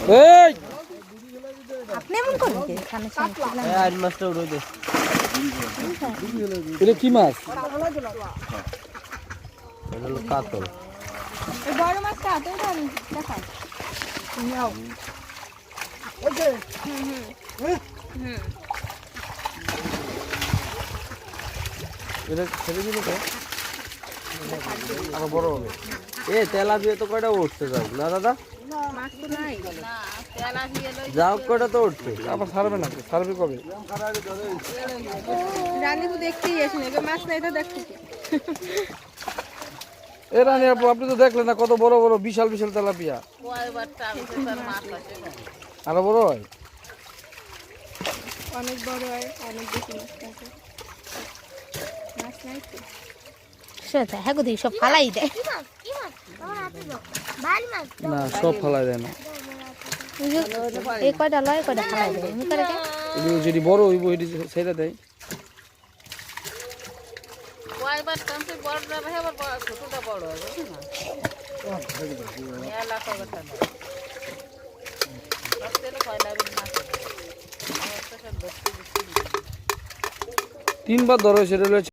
এই! আপনি এমন করেন কি? সঙ্গে খেললেন? আট মাসটা উড়ে দে। এটা কি মাছ? এটা হলো কাতল। এই বড় মাছটা হাতে উঠান দেখাও নাও এটা ছেড়ে দিল তো? আরও বড় হবে। এ তেলা দিয়ে তো কয়টা উঠছে যাও। না দাদা? মাছ তো নাই যাও কয়টা তো উঠছে? আবার ছাড়বে না ছাড়বে কবে? রানী তো দেখতেই আসেন মাছ নাই তো দেখতে এ রানী আপু আপনি তো দেখলেন না কত বড় বড় বিশাল বিশাল তেলাপিয়া। আরও বড় হয়? অনেক বড় হয় অনেক বেশি মাছ থাকে মাছ নাই তো। সেটা হ্যাঁ সব ফালাই দেয়। না সব ফালাই দেয় না। এই কয়টা লয় কয়টা ফালাই দেয় যেটি বড় হইব সেটা দেয়। তিনবার ধরো সেটা